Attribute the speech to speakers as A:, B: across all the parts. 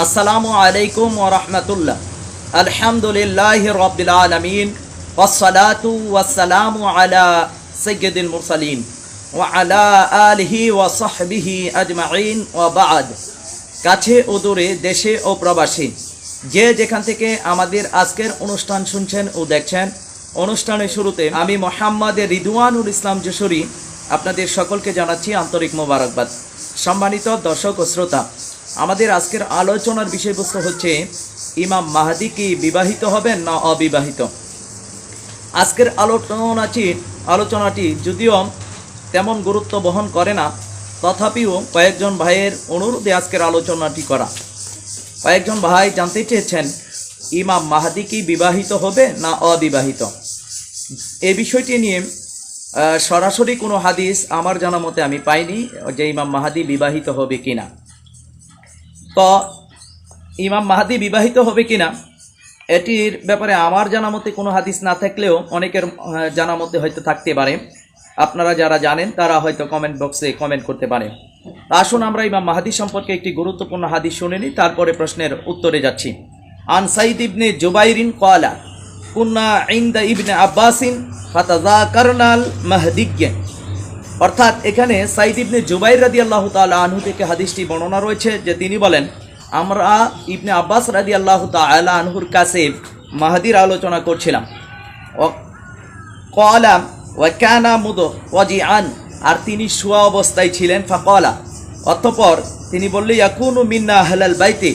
A: আসসালামু আলাইকুম ওরহমতুল্লাহ আলহামদুলিল্লাহ রবিল আলমিন ওসলাতু ওয়াসালামু আলা সৈয়দুল মুরসালিন ওয়ালা আলহি ওয়াসহবিহি আজমাইন ওয়াবাদ কাছে ও দূরে দেশে ও প্রবাসী, যে যেখান থেকে আমাদের আজকের অনুষ্ঠান শুনছেন ও দেখছেন, অনুষ্ঠানের শুরুতে আমি মোহাম্মদ রিদুয়ানুল ইসলাম যশোরী আপনাদের সকলকে জানাচ্ছি আন্তরিক মোবারকবাদ। সম্মানিত দর্শক ও শ্রোতা আমাদের আজকের আলোচনার বিষয়বস্তু হচ্ছে, ইমাম মাহাদি কি বিবাহিত হবেন না অবিবাহিত? আজকের আলোচনাটি আলোচনাটি যদিও তেমন গুরুত্ব বহন করে না, তথাপিও কয়েকজন ভাইয়ের অনুরোধে আজকের আলোচনাটি করা। কয়েকজন ভাই জানতে চেয়েছেন, ইমাম মাহাদি কি বিবাহিত হবে না অবিবাহিত? এ বিষয়টি নিয়ে সরাসরি কোনো হাদিস আমার জানা মতে আমি পাইনি যে ইমাম মাহাদি বিবাহিত হবে কিনা। তো ইমাম মাহাদি বিবাহিত হবে কিনা, এটির ব্যাপারে আমার জানা মতে কোনো হাদিস না থাকলেও অনেকের জানা মতে হয়তো থাকতে পারে। আপনারা যারা জানেন, তারা হয়তো কমেন্ট বক্সে কমেন্ট করতে পারে। আসুন আমরা ইমাম মাহাদি সম্পর্কে একটি গুরুত্বপূর্ণ হাদিস শুনে নিই, তারপরে প্রশ্নের উত্তরে যাচ্ছি। আন সাইদ ইবনে জুবাইরিন কলা কুন্না ইন্দা ইবনে আব্বাসিন ফাতাজা কারনাল মাহদিজ্ঞে অর্থাৎ এখানে সাইদ ইবনে জুবাইর রাদি আল্লাহ তালা আনহু থেকে হাদিসটি বর্ণনা রয়েছে যে তিনি বলেন, আমরা ইবনে আব্বাস রাদি আল্লাহ তালা আনহুর কাছে মাহাদির আলোচনা করছিলাম। কলা ওয়াকানা মুদ ওয়াজি আন আর তিনি শুয়া অবস্থায় ছিলেন, ফাকলা। অতঃপর তিনি বললেন, ইয়াকুনু মিন্না আহলাল বাইতে।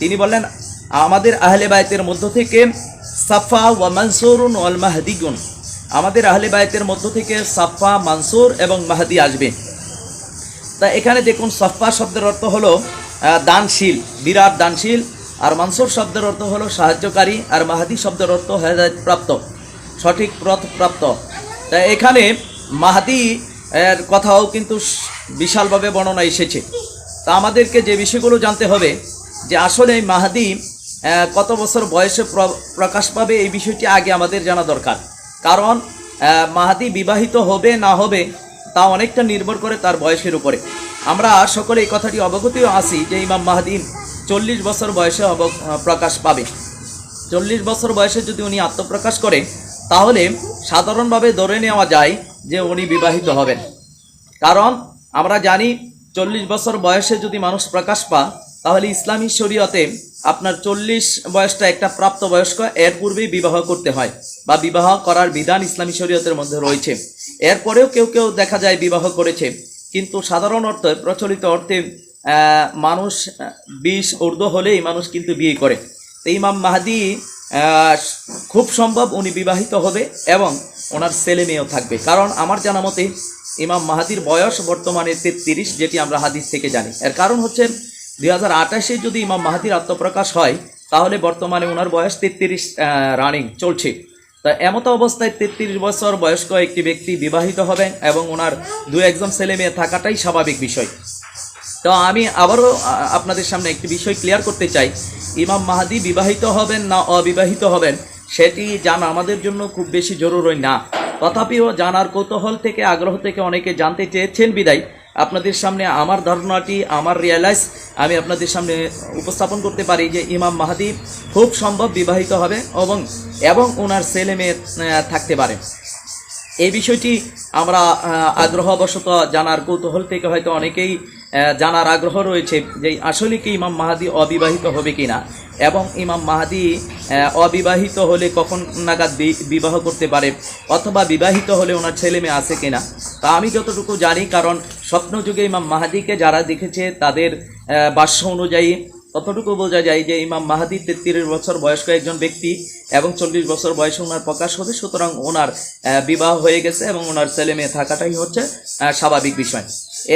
A: তিনি বললেন, আমাদের আহলে বাইতের মধ্য থেকে সাফা ওয়া মানসুরুন ওয়াল মাহদিগুন। আমাদের আহলে বাইতের মধ্য থেকে সাফা, মানসুর এবং মাহাদি আসবে। তা এখানে দেখুন সফা শব্দের অর্থ হলো দানশীল, বিরাট দানশীল, আর মানসুর শব্দের অর্থ হলো সাহায্যকারী, আর মাহাদি শব্দের অর্থ প্রাপ্ত, সঠিক পথ প্রাপ্ত। তা এখানে মাহাদি এর কথাও কিন্তু বিশালভাবে বর্ণনা এসেছে। তা আমাদেরকে যে বিষয়গুলো জানতে হবে, যে আসলে মাহাদি কত বছর বয়সে প্র- প্রকাশ পাবে এই বিষয়টি আগে আমাদের জানা দরকার। কারণ মাহাদি বিবাহিত হবে, না হবে, তা অনেকটা নির্ভর করে তার বয়সের উপরে। আমরা সকলে এই কথাটি অবগতিও আছি যে ইমাম মাহাদি চল্লিশ বছর বয়সে অব প্রকাশ পাবে। চল্লিশ বছর বয়সে যদি উনি আত্মপ্রকাশ করে, তাহলে সাধারণভাবে ধরে নেওয়া যায় যে উনি বিবাহিত হবেন। কারণ, আমরা জানি চল্লিশ বছর বয়সে যদি মানুষ প্রকাশ পা তাহলে ইসলামী শরীয়তে আপনার চল্লিশ বয়সটা একটা প্রাপ্ত বয়স্ক এর পূর্বেই বিবাহ করতে হয় বা বিবাহ করার বিধান ইসলামী শরীয়তের মধ্যে রয়েছে। এরপরেও কেউ কেউ দেখা যায় বিবাহ করেছে, কিন্তু সাধারণ অর্থে, প্রচলিত অর্থে মানুষ বিশ ঊর্ধ্ব হলেই মানুষ কিন্তু বিয়ে করে। তো ইমাম মাহাদি খুব সম্ভব উনি বিবাহিত হবে এবং ওনার ছেলে মেয়েও থাকবে। কারণ আমার জানা মতে, ইমাম মাহাদির বয়স বর্তমানে তেত্রিশ, যেটি আমরা হাদিস থেকে জানি। এর কারণ হচ্ছে দুই হাজার আঠাশে যদি ইমাম মাহাদির আত্মপ্রকাশ হয়, তাহলে বর্তমানে ওনার বয়স তেত্রিশ রানিং চলছে। তা এমত অবস্থায় তেত্রিশ বছর বয়স্ক একটি ব্যক্তি বিবাহিত হবেন এবং ওনার দু একজন ছেলে মেয়ে থাকাটাই স্বাভাবিক বিষয়। তো আমি আবারও আপনাদের সামনে একটি বিষয় ক্লিয়ার করতে চাই। ইমাম মাহাদি বিবাহিত হবেন না অবিবাহিত হবেন, সেটি জানা আমাদের জন্য খুব বেশি জরুরি না। তথাপিও জানার কৌতূহল থেকে, আগ্রহ থেকে অনেকে জানতে চেয়েছেন বিদায়। আপনাদের সামনে আমার ধারণাটি, আমার রিয়েলাইজ আমি আপনাদের সামনে উপস্থাপন করতে পারি যে ইমাম মাহাদি খুব সম্ভব বিবাহিত হবে এবং এবং ওনার ছেলে মেয়ে থাকতে পারে। এই বিষয়টি আমরা আগ্রহবশত জানার কৌতূহল থেকে হয়তো অনেকেই জানার আগ্রহ রয়েছে যে আসলে কি ইমাম মাহাদি অবিবাহিত হবে কিনা এবং ইমাম মাহাদি অবিবাহিত হলে কখন নাগাদ বিবাহ করতে পারে অথবা বিবাহিত হলে ওনার ছেলে মেয়ে আছে কিনা। তা আমি যতটুকু জানি, কারণ স্বপ্নযুগে ইমাম মাহাদিকে যারা দেখেছে, তাদের ভাষ্য অনুযায়ী ততটুকু বোঝা যায় যে ইমাম মাহাদি তেত্রিশ বছর বয়স্ক একজন ব্যক্তি এবং চল্লিশ বছর বয়সে ওনার প্রকাশ হবে। সুতরাং ওনার বিবাহ হয়ে গেছে এবং ওনার ছেলে মেয়ে থাকাটাই হচ্ছে স্বাভাবিক বিষয়।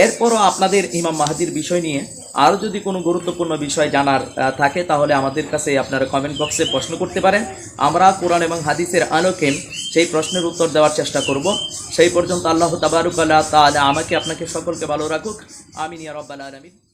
A: এরপরও আপনাদের ইমাম মাহাদির বিষয় নিয়ে আরও যদি কোনো গুরুত্বপূর্ণ বিষয় জানার থাকে, তাহলে আমাদের কাছে আপনারা কমেন্ট বক্সে প্রশ্ন করতে পারেন। আমরা কোরআন এবং হাদিসের আলোকে সেই প্রশ্নের উত্তর দেওয়ার চেষ্টা করব। সেই পর্যন্ত আল্লাহ তাবারুক আল্লাহ তাহলে আমাকে, আপনাকে সকলকে ভালো রাখুক। আমি ইয়া রব্বাল আলামিন।